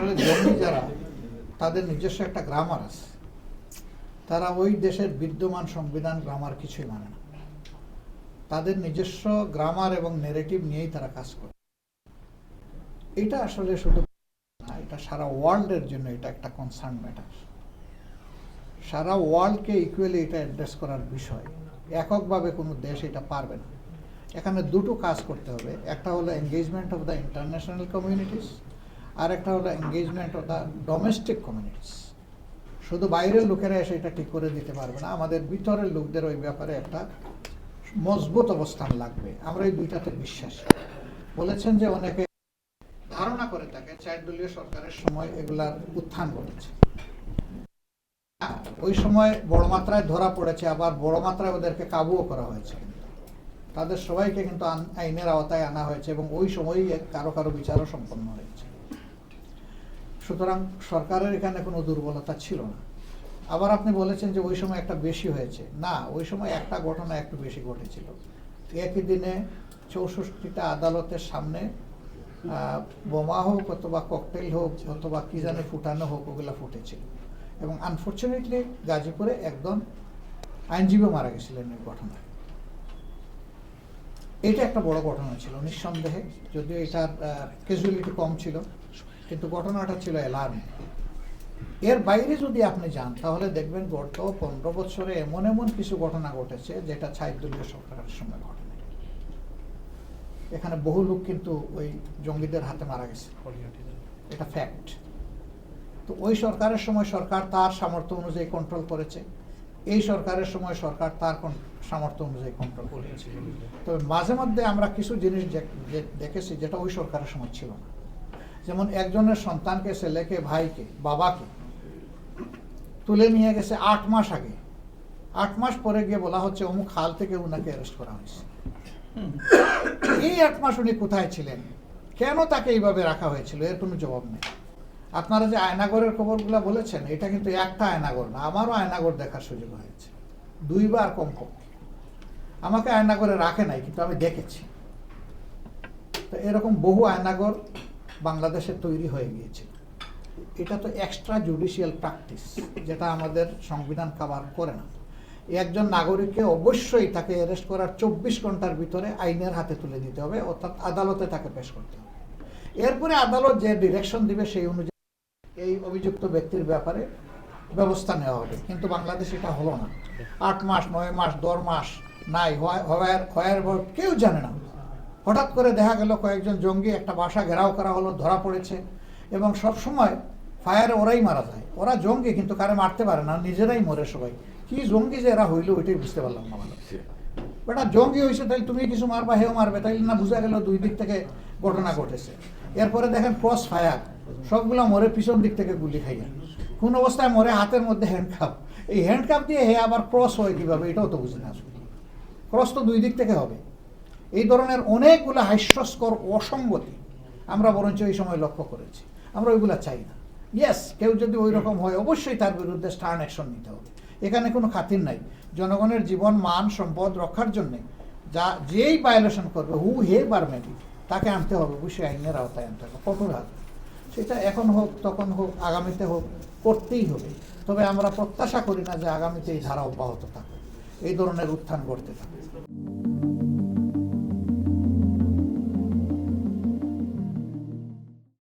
আসলে জঙ্গি যারা তাদের নিজস্ব একটা গ্রামার আছে। তারা ওই দেশের বিদ্যমান সংবিধান গ্রামার কিছুই মানে না। তাদের নিজস্ব গ্রামার এবং নেরেটিভ নিয়েই তারা কাজ করে। এটা আসলে শুধু না, এটা সারা ওয়ার্ল্ডের জন্য এটা একটা কনসার্ন ম্যাটার সারা ওয়ার্ল্ডকে ইকুয়ালি এটা অ্যাড্রেস করার বিষয়। এককভাবে কোনো দেশ এটা পারবে না। এখানে দুটো কাজ করতে হবে। একটা হলো engagement of the international communities আর একটা হলো engagement of the domestic communities শুধু বাইরের লোকেরা এসে এটা ঠিক করে দিতে পারবে না, আমাদের ভিতরের লোকদের ওই ব্যাপারে একটা মজবুত অবস্থান লাগবে। আমরা এই দুইটাতে বিশ্বাসী। বলেছেন যে অনেকে ধারণা করে থাকে চার দলীয় সরকারের সময় এগুলার উত্থান ঘটেছে। ওই সময় বড় মাত্রায় ধরা পড়েছে, আবার বড় মাত্রায় ওদেরকে কাবুও করা হয়েছে। তাদের সবাইকে কিন্তু আইনের আওতায় আনা হয়েছে এবং ওই সময়ই কারও কারও বিচারও সম্পন্ন হয়েছে। সুতরাং সরকারের এখানে কোনো দুর্বলতা ছিল না। আবার আপনি বলেছেন যে ওই সময় একটা বেশি হয়েছে। না, ওই সময় একটা ঘটনা একটু বেশি ঘটেছিল। একই দিনে চৌষট্টিটা আদালতের সামনে বোমা হোক অথবা ককটেল হোক অথবা কি জানে ফুটানো হোক, ওগুলো ফুটেছিল এবং আনফর্চুনেটলি গাজীপুরে একজন আইনজীবী মারা গেছিলেন এই ঘটনায়। এটা একটা বড় ঘটনা ছিল, নিঃসন্দেহে। যদিও এটার ক্যাজুয়ালিটি কম ছিল। কিন্তু ঘটনাটা ছিল অ্যালার্মিং এর বাইরে যদি আপনি যান, তাহলে দেখবেন গত পনেরো বছরে এমন এমন কিছু ঘটনা ঘটেছে, যেটা ছাই দলীয় সরকারের সময় ঘটে এখানে বহু লোক কিন্তু ওই জঙ্গিদের হাতে মারা গেছে। এটা ফ্যাক্ট তো ওই সরকারের সময় সরকার তার সামর্থ্য অনুযায়ী কন্ট্রোল করেছে। এই সরকারের সময় সরকার তার সামর্থ্য অনুযায়ী কন্ট্রোল করেছে। তবে মাঝে মধ্যে আমরা কিছু জিনিস দেখেছি, যেটা ওই সরকারের সময় ছিল না। যেমন একজনের সন্তানকে, ছেলেকে, ভাইকে, বাবাকে তুলে নিয়ে গেছে আট মাস আগে। আট মাস পরে গিয়ে বলা হচ্ছে, অমুক খাল থেকে উনাকে অ্যারেস্ট করা হয়েছে। এই আট মাস উনি কোথায় ছিলেন? কেন তাকে এইভাবে রাখা হয়েছিল? এর কোনো জবাব নেই। আপনারা যে আয়নাগরের খবরগুলো বলেছেন, এটা কিন্তু একটা আয়নাগর না, আমারও আয়নাগর দেখার সুযোগ হয়েছে। দুইবার কম কম আমাকে আয়নাগরে রাখে নাই, কিন্তু আমি দেখেছি। তো এরকম বহু আয়নাগর বাংলাদেশে তৈরি হয়ে গিয়েছে এটা তো এক্সট্রা জুডিশিয়াল প্র্যাকটিস যেটা আমাদের সংবিধান কাভার করে না। একজন নাগরিককে অবশ্যই তাকে অ্যারেস্ট করার চব্বিশ ঘণ্টার ভিতরে আইনের হাতে তুলে দিতে হবে, অর্থাৎ আদালতে তাকে পেশ করতে হবে। এরপরে আদালত যে ডিরেকশন দিবে সেই অনুযায়ী এই অভিযুক্ত ব্যক্তির ব্যাপারে ব্যবস্থা নেওয়া হবে। কিন্তু বাংলাদেশ এটা হলো না। আট মাস, নয় মাস, দশ মাস, নাই হওয়ার হওয়ার কেউ জানে না। হঠাৎ করে দেখা গেল কয়েকজন জঙ্গি একটা বাসা ঘেরাও করা হলো ধরা পড়েছে এবং সব সময় ফায়ারে ওরাই মারা যায়। ওরা জঙ্গি কিন্তু কারে মারতে পারে না নিজেরাই মরে সবাই। কি জঙ্গি যে এরা হইল ওইটাই বুঝতে পারলাম না ভালো। বেটা জঙ্গি হয়েছে তাই তুমি কিছু মারবা হেও মারবে তাই না বোঝা গেল দুই দিক থেকে ঘটনা ঘটেছে। এরপরে দেখেন ক্রস ফায়ার সবগুলো মরে পিছন দিক থেকে গুলি খাইয়া। কোন অবস্থায় মরে হাতের মধ্যে হ্যান্ডকাপ এই হ্যান্ডকাপ দিয়ে হে আবার ক্রস হয় কীভাবে এটাও তো বুঝে না আসলে ক্রস তো দুই দিক থেকে হবে। এই ধরনের অনেকগুলো হাস্যস্কর অসঙ্গতি আমরা বরঞ্চ এই সময় লক্ষ্য করেছি। আমরা ওইগুলা চাই না। ইয়েস কেউ যদি ওই রকম হয়, অবশ্যই তার বিরুদ্ধে স্টার্ন অ্যাকশন নিতে হবে। এখানে কোনো খাতির নাই। জনগণের জীবন, মান, সম্পদ রক্ষার জন্য যা, যেই ভায়োলেশন করবে হু হে, বার মেবি, তাকে আনতে হবে। অবশ্যই আইনের আওতায় আনতে হবে। কঠোর হাতে সেটা এখন হোক, তখন হোক, আগামীতে হোক, করতেই হবে। তবে আমরা প্রত্যাশা করি না যে আগামীতে এই ধারা অব্যাহত থাকবে এই ধরনের উত্থান ঘটতে থাকবে